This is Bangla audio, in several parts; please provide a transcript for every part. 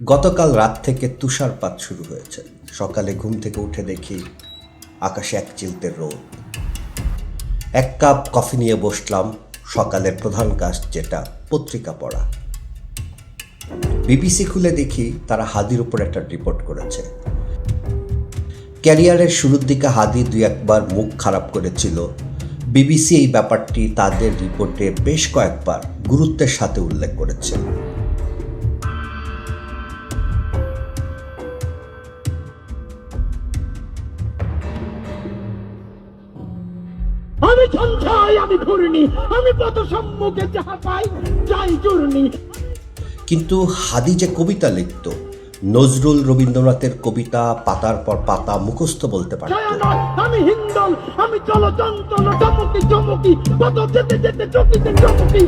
গতকাল রাত থেকে তুষারপাত শুরু হয়েছে। সকালে ঘুম থেকে উঠে দেখি আকাশে এক চিলতে রোদ। এক কাপ কফি নিয়ে বসলাম সকালের প্রধান কাজ, যেটা পত্রিকা পড়া। বিবিসি খুলে দেখি তারা হাদির উপর একটা রিপোর্ট করেছে। ক্যারিয়ারের শুরুর দিকে হাদি দুই একবার মুখ খারাপ করেছিল। বিবিসি এই ব্যাপারটি তাদের রিপোর্টে বেশ কয়েকবার গুরুত্বের সাথে উল্লেখ করেছে। আমি আমি ঘুরনি আমি পথ সম্মুখে যাহা পাই যাই চূর্ণি। কিন্তু হাদি যে কবিতা লিখত নজরুল রবীন্দ্রনাথের কবিতা পাতার পর পাতা মুখস্থ বলতে পারত। আমি হিন্দল আমি চলচঞ্চল চমকি চমকি পথ যেতে যেতে চকিতে চমকি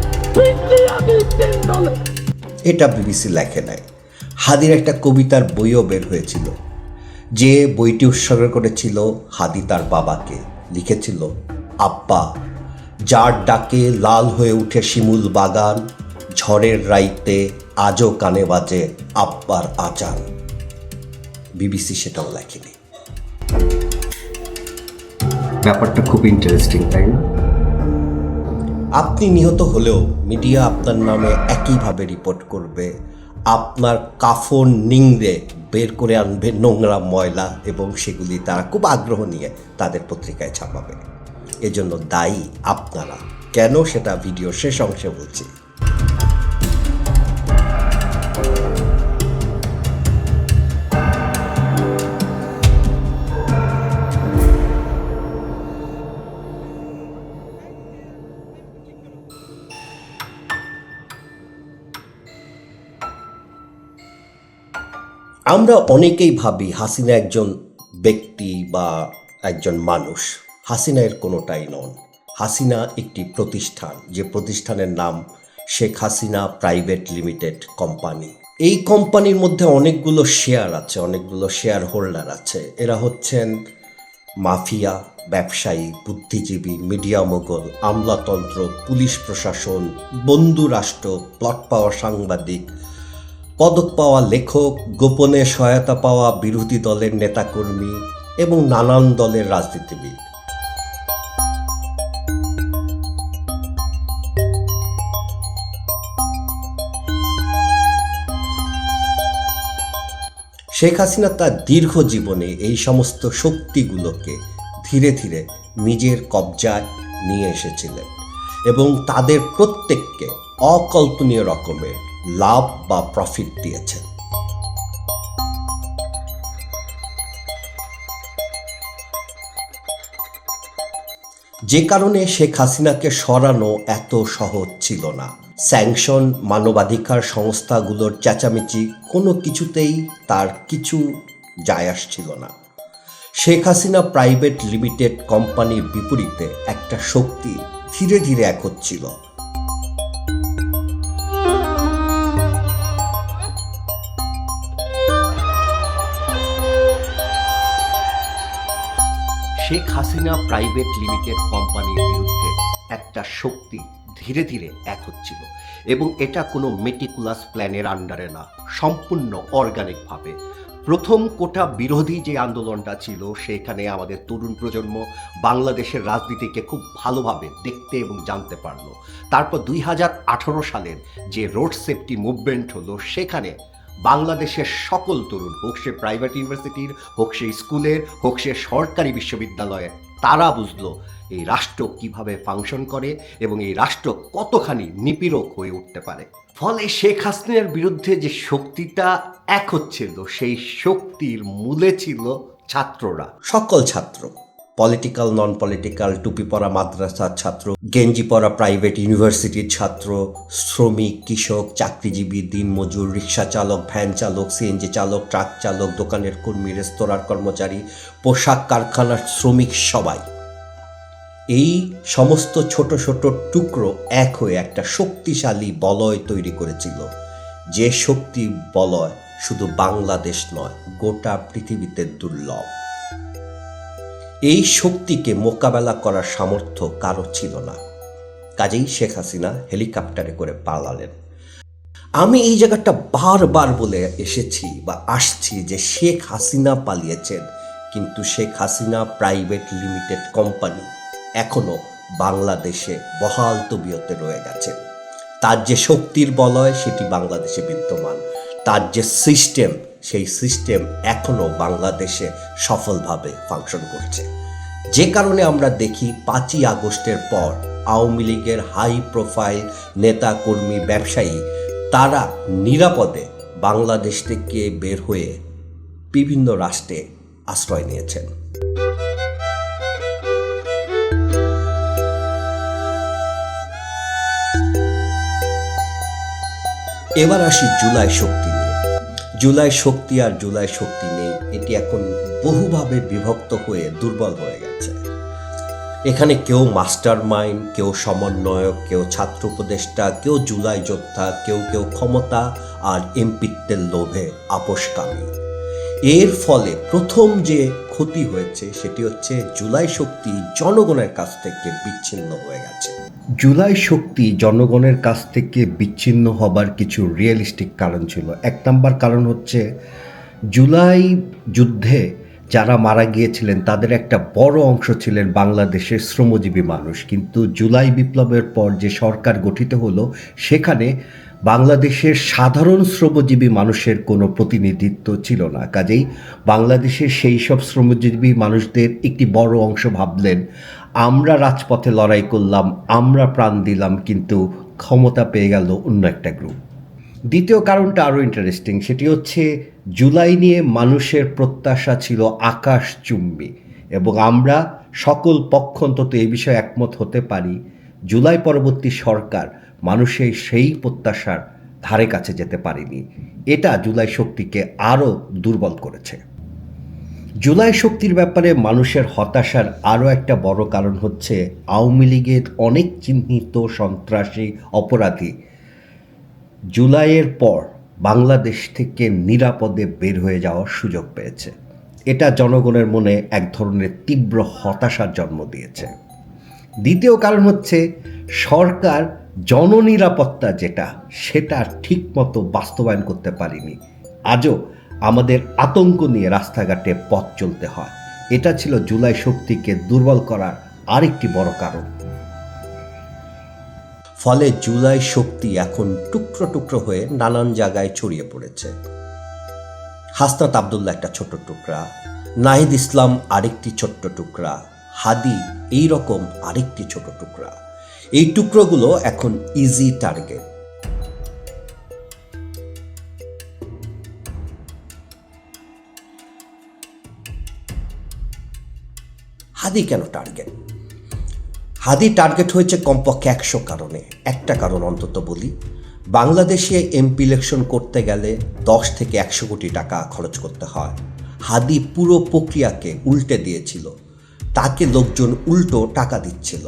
এটা বিবিসি লেখে নাই। হাদির একটা কবিতার বইও বের হয়েছিল। যে বইটি উৎসর্গ করেছিল হাদি তার বাবাকে লিখেছিল আব্বা যার ডাকে লাল হয়ে উঠে শিমুল বাগান ঝড়ের রাইতে আজও কানে বাজে আব্বার আচার। বিবিসি সেটাও লেখেনি। ব্যাপারটা খুব ইন্টারেস্টিং তাই না? আপনি নিহত হলেও মিডিয়া আপনার নামে একইভাবে রিপোর্ট করবে। আপনার কাফন নিংড়ে বের করে আনবে নোংরা ময়লা এবং সেগুলি তারা খুব আগ্রহ নিয়ে তাদের পত্রিকায় ছাপাবে। এজন্য দায়ী আপনারা। কেন সেটা ভিডিও শেষ অংশে বলছি। আমরা অনেকেই ভাবি হাসিনা একজন ব্যক্তি বা একজন মানুষ। হাসিনা এর কোনোটাই নন। হাসিনা একটি প্রতিষ্ঠান, যে প্রতিষ্ঠানের নাম Sheikh Hasina private limited company. এই কোম্পানির মধ্যে অনেকগুলো শেয়ার আছে, অনেকগুলো শেয়ার হোল্ডার আছে। এরা হচ্ছেন মাফিয়া, ব্যবসায়ী, বুদ্ধিজীবী, মিডিয়া মোগল, আমলাতন্ত্র, পুলিশ প্রশাসন, বন্ধু রাষ্ট্র, প্লট পাওয়া সাংবাদিক, পদক পাওয়া লেখক, গোপনে সহায়তা পাওয়া বিরোধী দলের নেতাকর্মী এবং নানান দলের রাজনীতিবিদ। শেখ হাসিনা তার দীর্ঘ জীবনে এই সমস্ত শক্তিগুলোকে ধীরে ধীরে নিজের কবজায় নিয়ে এসেছিলেন এবং তাদের প্রত্যেককে অকল্পনীয় রকমের লাভ বা প্রফিট দিয়েছেন। যে কারণে শেখ হাসিনাকে সরানো এত সহজ ছিল না। স্যাংশন মানবাধিকার সংস্থাগুলোর চেঁচামেচি কোনো কিছুতেই তার কিছু যায় আসছিল না। শেখ হাসিনা প্রাইভেট লিমিটেড কোম্পানির বিপরীতে একটা শক্তি ধীরে ধীরে এক হচ্ছিল। শেখ হাসিনা প্রাইভেট লিমিটেড কোম্পানির বিরুদ্ধে একটা শক্তি ধীরে ধীরে এক হচ্ছিল এবং এটা কোনো মেটিকুলাস প্ল্যানের আন্ডারে না, সম্পূর্ণ অর্গানিকভাবে প্রথম কোটা বিরোধী যে আন্দোলনটা ছিল, সেখানে আমাদের তরুণ প্রজন্ম বাংলাদেশের রাজনীতিকে খুব ভালোভাবে দেখতে এবং জানতে পারল। তারপর দুই হাজার আঠারো সালের যে রোড সেফটি মুভমেন্ট হলো, সেখানে বাংলাদেশের সকল তরুণ, হোক সে প্রাইভেট ইউনিভার্সিটির হোক সে স্কুলের হোক সে সরকারি বিশ্ববিদ্যালয়ের তারা বুঝলো এই রাষ্ট্র কীভাবে ফাংশন করে এবং এই রাষ্ট্র কতখানি নিপীড়ক হয়ে উঠতে পারে। ফলে শেখ হাসিনার বিরুদ্ধে যে শক্তিটা এক হচ্ছিল, সেই শক্তির মূলে ছিল ছাত্ররা। সকল ছাত্র। পলিটিক্যাল নন পলিটিক্যাল টুপি পরা মাদ্রাসার ছাত্র গেঞ্জি পরা প্রাইভেট ইউনিভার্সিটির ছাত্র, শ্রমিক, কৃষক, চাকরিজীবী দিনমজুর রিক্সা চালক ভ্যান চালক সিএনজি চালক ট্রাক চালক, দোকানের কর্মী, রেস্তোরাঁর কর্মচারী, পোশাক কারখানার শ্রমিক সবাই। এই সমস্ত ছোট ছোট টুকরো এক হয়ে একটা শক্তিশালী বলয় তৈরি করেছিল। যে শক্তি বলয় শুধু বাংলাদেশ নয়, গোটা পৃথিবীতে দুর্লভ। এই শক্তিকে মোকাবেলা করার সামর্থ্য কারও ছিল না। কাজেই শেখ হাসিনা হেলিকপ্টারে করে পালালেন। আমি এই জায়গাটা বারবার বলে এসেছি বা আসছি যে শেখ হাসিনা পালিয়েছেন, কিন্তু Sheikh Hasina private limited company এখনও বাংলাদেশে বহাল তবিয়তে রয়ে গেছে। তার যে শক্তির বলয়, সেটি বাংলাদেশে বিদ্যমান। তার যে সিস্টেম সেই সিস্টেম এখনও বাংলাদেশে সফলভাবে ফাংশন করছে। যে কারণে আমরা দেখি পাঁচই আগস্টের পর আওয়ামী লীগের হাই প্রোফাইল নেতা কর্মী ব্যবসায়ী তারা নিরাপদে বাংলাদেশ থেকে বের হয়ে বিভিন্ন রাষ্ট্রে আশ্রয় নিয়েছেন। এবার আসি জুলাই শক্তি জুলাই শক্তি আর জুলাই শক্তি নেই, এটি এখন বহুভাবে বিভক্ত হয়ে দুর্বল হয়ে গেছে। এখানে কেউ মাস্টার মাইন্ড কেউ সমন্বয়ক, কেউ ছাত্র উপদেষ্টা, কেউ জুলাই যোদ্ধা, কেউ কেউ ক্ষমতা আর এমপিত্বের লোভে আপোষকামী। এর ফলে প্রথম যে ক্ষতি হয়েছে, সেটি হচ্ছে জুলাই শক্তি জনগণের কাছ থেকে বিচ্ছিন্ন হয়ে গেছে। জুলাই শক্তি জনগণের কাছ থেকে বিচ্ছিন্ন হবার কিছু রিয়েলিস্টিক কারণ ছিল। এক নম্বর কারণ হচ্ছে, জুলাই যুদ্ধে যারা মারা গিয়েছিলেন, তাদের একটা বড় অংশ ছিলেন বাংলাদেশের শ্রমজীবী মানুষ। কিন্তু জুলাই বিপ্লবের পর যে সরকার গঠিত হলো, সেখানে বাংলাদেশের সাধারণ শ্রমজীবী মানুষের কোনো প্রতিনিধিত্ব ছিল না। কাজেই বাংলাদেশের সেই সব শ্রমজীবী মানুষদের একটি বড় অংশ ভাবলেন আমরা রাজপথে লড়াই করলাম, আমরা প্রাণ দিলাম, কিন্তু ক্ষমতা পেয়ে গেল অন্য একটা গ্রুপ দ্বিতীয় কারণটা আরও ইন্টারেস্টিং সেটি হচ্ছে জুলাই নিয়ে মানুষের প্রত্যাশা ছিল আকাশ চুম্বি, এবং আমরা সকল পক্ষ অন্তত এই বিষয়ে একমত হতে পারি, জুলাই পরবর্তী সরকার মানুষের সেই প্রত্যাশার ধারে কাছে যেতে পারেনি। এটা জুলাই শক্তিকে আরও দুর্বল করেছে। জুলাই শক্তির ব্যাপারে মানুষের হতাশার আরও একটা বড় কারণ হচ্ছে আওয়ামী লীগের অনেক চিহ্নিত সন্ত্রাসী অপরাধী। জুলাইয়ের পর বাংলাদেশ থেকে নিরাপদে বের হয়ে যাওয়ার সুযোগ পেয়েছে। এটা জনগণের মনে এক ধরনের তীব্র হতাশার জন্ম দিয়েছে। দ্বিতীয় কারণ হচ্ছে সরকার জননিরাপত্তা যেটা, সেটা ঠিকমতো বাস্তবায়ন করতে পারেনি। আজও আমাদের আতঙ্ক নিয়ে রাস্তাঘাটে পথ চলতে হয়। এটা ছিল জুলাই শক্তিকে দুর্বল করার আরেকটি বড় কারণ। ফলে জুলাই শক্তি এখন টুকরো টুকরো হয়ে নানান জায়গায় ছড়িয়ে পড়েছে। হাসনাত আবদুল্লাহ একটা ছোট টুকরা, নাহিদ ইসলাম আরেকটি ছোট্ট টুকরা, হাদি এই রকম আরেকটি ছোট টুকরা। এই টুকরোগুলো এখন ইজি টার্গেট হাদি কেন টার্গেট হাদি টার্গেট হয়েছে কমপক্ষে একশো কারণে। একটা কারণ অন্তত বলি, বাংলাদেশে এমপি ইলেকশন করতে গেলে দশ থেকে একশো কোটি টাকা খরচ করতে হয়। হাদি পুরো প্রক্রিয়াকে উল্টে দিয়েছিল। তাকে লোকজন উল্টো টাকা দিচ্ছিল।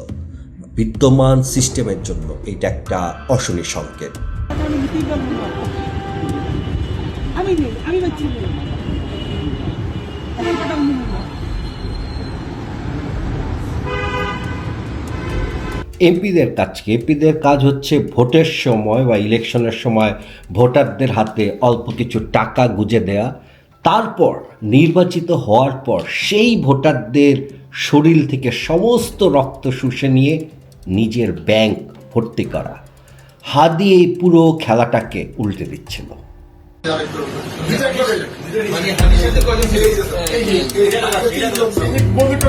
বিদ্যমান সিস্টেমের জন্য এটা একটা অশনি সংকেত। আমি আমি নেই আমি পাচ্ছি না এখন টাকা আমি নেব না এমপিদের কাজ কি এমপিদের কাজ হচ্ছে ভোটের সময় বা ইলেকশনের সময় ভোটারদের হাতে অল্প কিছু টাকা গুজে দেয়া তারপর নির্বাচিত হওয়ার পর সেই ভোটারদের শরীর থেকে সমস্ত রক্ত শুষে নিয়ে নিজের ব্যাংক ভর্তি করা হাদি এই পুরো খেলাটাকে উল্টে দিচ্ছিল বন্ধুটা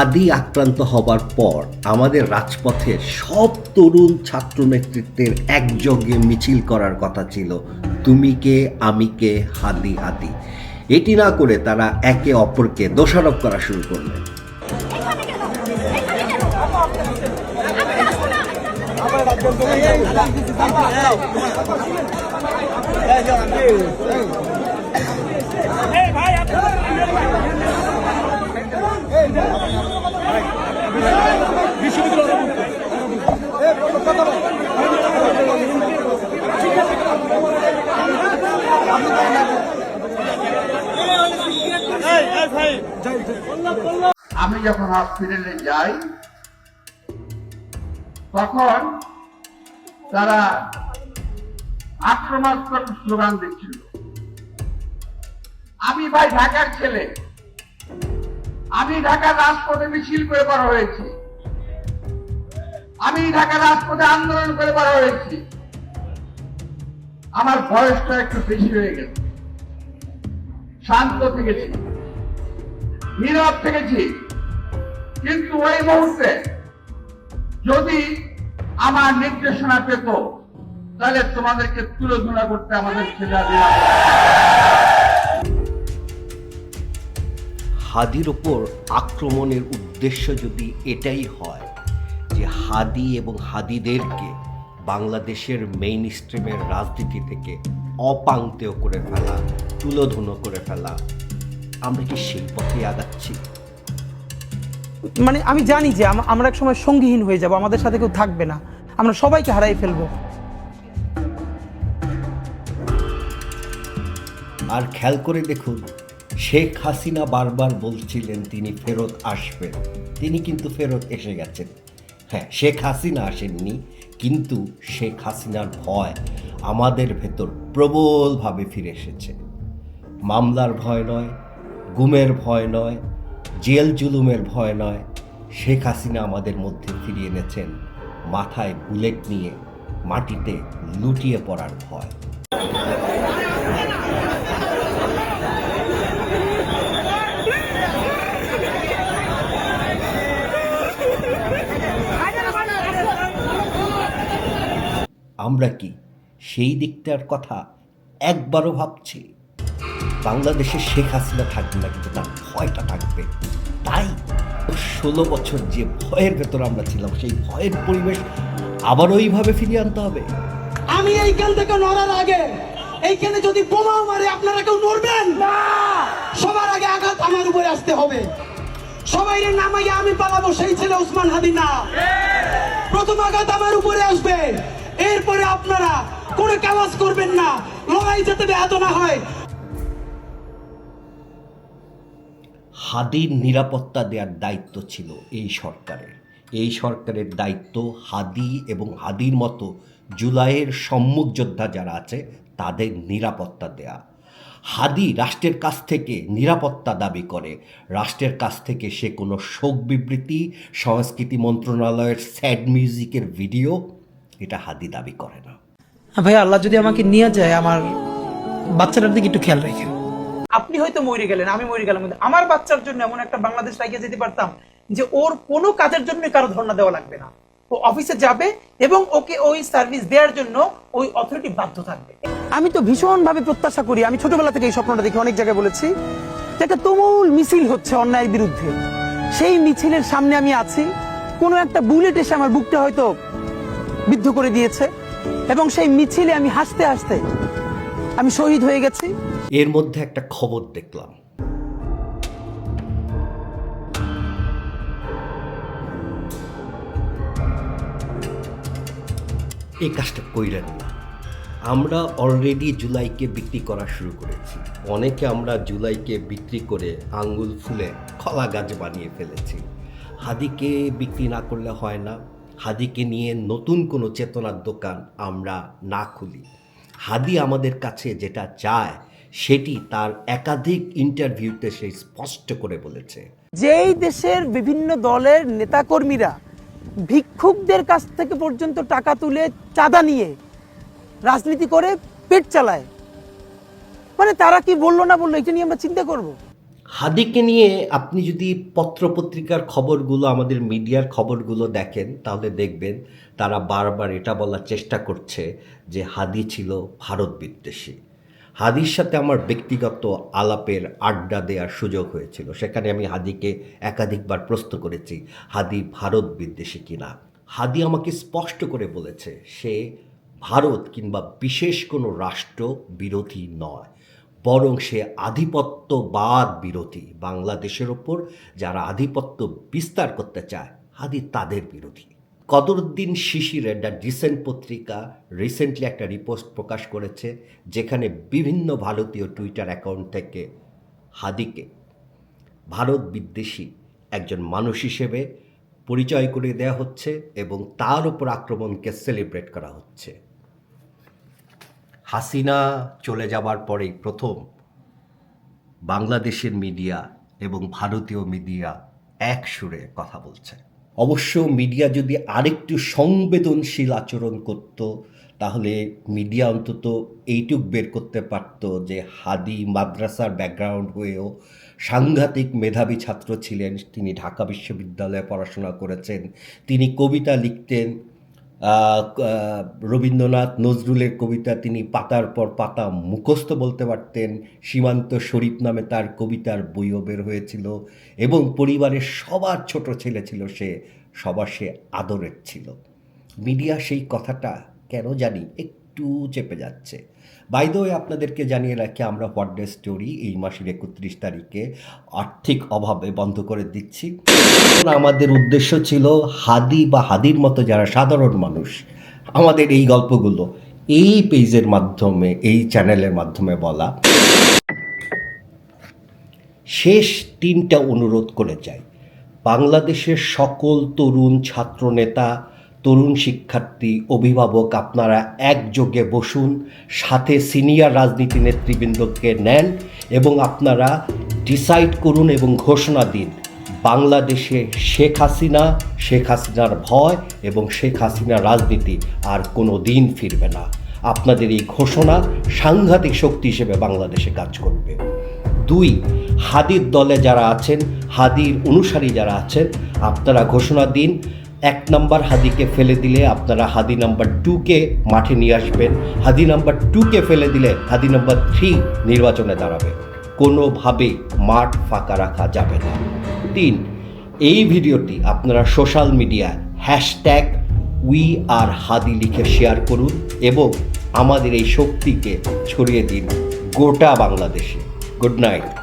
হাদি আক্রান্ত হবার পর আমাদের রাজপথে সব তরুণ ছাত্র নেতৃত্বের একযোগে মিছিল করার কথা ছিল, তুমি কে, আমি কে, হাদি হাদি? এটি না করে তারা একে অপরকে দোষারোপ করা শুরু করল আমি যখন হসপিটালে যাই তখন তারা আক্রমণাত্মক স্লোগান দিচ্ছিল। আমি ভাই ঢাকার ছেলে। আমি ঢাকার রাজপথে মিছিল করে বড় হয়েছি। আমি ঢাকার রাজপথে আন্দোলন করে বড় হয়েছি। আমার বয়সটা একটু বেশি হয়ে গেছে। শান্ত থেকেছি। নীরব থেকেছি। কিন্তু ওই মুহূর্তে যদি আমার নির্দেশনা পেত, তাহলে তোমাদেরকে তুলোধনা করতে আমাদের দিলাম হাদির ওপর আক্রমণের উদ্দেশ্য যদি এটাই হয় যে হাদি এবং হাদিদেরকে বাংলাদেশের মেইন স্ট্রিমের রাজনীতি থেকে অপাংতেয় করে ফেলা তুলোধুনো করে ফেলা আমরা কি সেই পথে আগাচ্ছি? মানে আমি জানি যে আমরা এক সময় সঙ্গীহীন হয়ে যাব আমাদের সাথে কেউ থাকবে না। আমরা সবাইকে হারাই ফেলব। আর খেয়াল করে দেখুন শেখ হাসিনা বারবার বলছিলেন, তিনি ফেরত আসবেন। তিনি কিন্তু ফেরত এসে গেছেন। হ্যাঁ শেখ হাসিনা আসেননি, কিন্তু শেখ হাসিনার ভয় আমাদের ভেতর প্রবলভাবে ফিরে এসেছে। মামলার ভয় নয়, গুমের ভয় নয়, জেল জুলুমের ভয় নয়। শেখ হাসিনা আমাদের মধ্যে ফিরিয়ে এনেছেন, মাথায় বুলেট নিয়ে মাটিতে লুটিয়ে পড়ার ভয়। আমরা কি? সেই দিকটার কথা একবারও ভাবছি। বাংলাদেশে শেখ হাসিনা থাকবে না, কিন্তু তার ভয়টা থাকবে। তাই ষোলো বছর যে ভয়ের ভেতর আমরা ছিলাম, সেই ভয়ের পরিবেশ আবার ওইভাবে ফিরিয়ে আনতে হবে? আমি এইখান থেকে নড়ার আগে, এইখানে যদি বোমাও মারে, আপনারা কেউ নড়বেন? সবার আগে আঘাত আমার উপরে আসতে হবে। সবাই নামাইয়া আমি পালাবো, সেই ছেলে উসমান হাদি না। প্রথম আঘাত আমার উপরে আসবে। এরপরে আপনারা কোনো কাওয়াজ করবেন না। লড়াই যাতে ব্যাহত না হয়। হাদির নিরাপত্তা দেওয়ার দায়িত্ব ছিল এই সরকারের। এই সরকারের দায়িত্ব হাদি এবং হাদির মতো জুলাইয়ের সম্মুখ যোদ্ধা যারা আছে, তাদের নিরাপত্তা দেয়া। হাদি রাষ্ট্রের কাছ থেকে নিরাপত্তা দাবি করে। রাষ্ট্রের কাছ থেকে সে কোনো শোক বিবৃতি, সংস্কৃতি মন্ত্রণালয়ের স্যাড মিউজিকের ভিডিও এটা হাদি দাবি করে না। ভাই আল্লাহ যদি আমাকে নিয়ে যায় আমার বাচ্চাটার দিকে একটু খেয়াল রাখেন। আপনি হয়তো মরে গেলেন আমি মরে গেলাম কিন্তু আমার বাচ্চার জন্য এমন একটা বাংলাদেশ লাগিয়ে যেতে পারতাম যে ওর কোনো কাজের জন্য কারও ধর্ণা দেওয়া লাগবে না। ও অফিসে যাবে এবং ওকে ওই সার্ভিস দেওয়ার জন্য ওই অথরিটি বাধ্য থাকবে। আমি তো ভীষণ ভাবে প্রত্যাশা করি আমি ছোটবেলা থেকে এই স্বপ্নটা দেখি অনেক জায়গায় বলেছি যে একটা তুমুল মিছিল হচ্ছে অন্যায়ের বিরুদ্ধে। সেই মিছিলের সামনে আমি আছি কোনো একটা বুলেট এসে আমার বুকটা হয়তো বিদ্ধ করে দিয়েছে এবং সেই মিছিলে আমি হাসতে হাসতে আমি শহীদ হয়ে গেছি। এর মধ্যে একটা খবর দেখলাম। এই কাজটা কইলেন না। আমরা অলরেডি জুলাইকে বিক্রি করা শুরু করেছি। অনেকে আমরা জুলাইকে বিক্রি করে আঙ্গুল ফুলে কলা গাছ বানিয়ে ফেলেছি। হাদিকে বিক্রি না করলে হয় না। হাদিকে নিয়ে নতুন কোনো চেতনার দোকান আমরা না খুলি। হাদি আমাদের কাছে যেটা চায়, সেটি তার একাধিক ইন্টারভিউতে সে স্পষ্ট করে বলেছে। যেই দেশের বিভিন্ন দলের নেতাকর্মীরা ভিক্ষুকদের কাছ থেকে পর্যন্ত টাকা তুলে চাঁদা নিয়ে রাজনীতি করে পেট চালায় মানে তারা কি বলল না বলল, এটা নিয়ে আমরা চিন্তা করব? হাদিকে নিয়ে আপনি যদি পত্রপত্রিকার খবরগুলো, আমাদের মিডিয়ার খবরগুলো দেখেন, তাহলে দেখবেন তারা বারবার এটা বলার চেষ্টা করছে যে হাদি ছিল ভারত বিদ্বেষী। হাদির সাথে আমার ব্যক্তিগত আলাপের আড্ডা দেওয়ার সুযোগ হয়েছিল। সেখানে আমি হাদিকে একাধিকবার প্রশ্ন করেছি, হাদি ভারত বিদ্বেষী কিনা? হাদি আমাকে স্পষ্ট করে বলেছে, সে ভারত কিংবা বিশেষ কোনো রাষ্ট্র বিরোধী নয়। বরং সে আধিপত্যবাদ বিরোধী। বাংলাদেশের ওপর যারা আধিপত্য বিস্তার করতে চায়, হাদি তাদের বিরোধী। কদরুদ্দিন শিশিরের দ্য ডিসেন্ট পত্রিকা রিসেন্টলি একটা রিপোর্ট প্রকাশ করেছে, যেখানে বিভিন্ন ভারতীয় টুইটার অ্যাকাউন্ট থেকে হাদিকে ভারত বিদ্বেষী একজন মানুষ হিসেবে পরিচয় করে দেওয়া হচ্ছে এবং তার উপর আক্রমণকে সেলিব্রেট করা হচ্ছে। হাসিনা চলে যাবার পরেই প্রথম বাংলাদেশের মিডিয়া এবং ভারতীয় মিডিয়া এক সুরে কথা বলছে। অবশ্য মিডিয়া যদি আরেকটু সংবেদনশীল আচরণ করত, তাহলে মিডিয়া অন্তত এইটুক বের করতে পারত যে হাদি মাদ্রাসার ব্যাকগ্রাউন্ড হয়েও সাংঘাতিক মেধাবী ছাত্র ছিলেন, তিনি ঢাকা বিশ্ববিদ্যালয়ে পড়াশোনা করেছেন, তিনি কবিতা লিখতেন রবীন্দ্রনাথ নজরুলের কবিতা তিনি পাতার পর পাতা মুখস্থ বলতে পারতেন। সীমান্ত শরীফ নামে তার কবিতার বইও বের হয়েছিল এবং পরিবারের সবার ছোট ছেলে ছিল সে, সবার সে আদরের ছিল। মিডিয়া সেই কথাটা কেন জানি একটু চেপে যাচ্ছে। বাইদে আপনাদেরকে জানিয়ে রাখি, আমরা হোয়াট ডে স্টোরি এই মাসের একত্রিশ তারিখে আর্থিক অভাবে বন্ধ করে দিচ্ছি। আমাদের উদ্দেশ্য ছিল হাদি বা হাদির মতো যারা সাধারণ মানুষ, আমাদের এই গল্পগুলো এই পেজের মাধ্যমে, এই চ্যানেলের মাধ্যমে বলা। শেষ তিনটা অনুরোধ করে যাই। বাংলাদেশের সকল তরুণ ছাত্রনেতা তরুণ শিক্ষার্থী, অভিভাবক আপনারা একযোগে বসুন, সাথে সিনিয়র রাজনীতি নেতৃবৃন্দকে নেন এবং আপনারা ডিসাইড করুন এবং ঘোষণা দিন। বাংলাদেশে শেখ হাসিনা, শেখ হাসিনার ভয় এবং শেখ হাসিনার রাজনীতি আর কোনো দিন ফিরবে না। আপনাদের এই ঘোষণা সাংঘাতিক শক্তি হিসেবে বাংলাদেশে কাজ করবে। দুই, হাদির দলে যারা আছেন, হাদির অনুসারী যারা আছেন, আপনারা ঘোষণা দিন এক নাম্বার হাদিকে ফেলে দিলে আপনারা হাদি নাম্বার টুকে মাঠে নিয়ে আসবেন। হাদি নাম্বার টুকে ফেলে দিলে হাদি নাম্বার থ্রি নির্বাচনে দাঁড়াবে। কোনোভাবে মাঠ ফাঁকা রাখা যাবে না। তিন, এই ভিডিওটি আপনারা সোশ্যাল মিডিয়ায় হ্যাশট্যাগ উই আর হাদি লিখে শেয়ার করুন এবং আমাদের এই শক্তিকে ছড়িয়ে দিন গোটা বাংলাদেশে। Good night.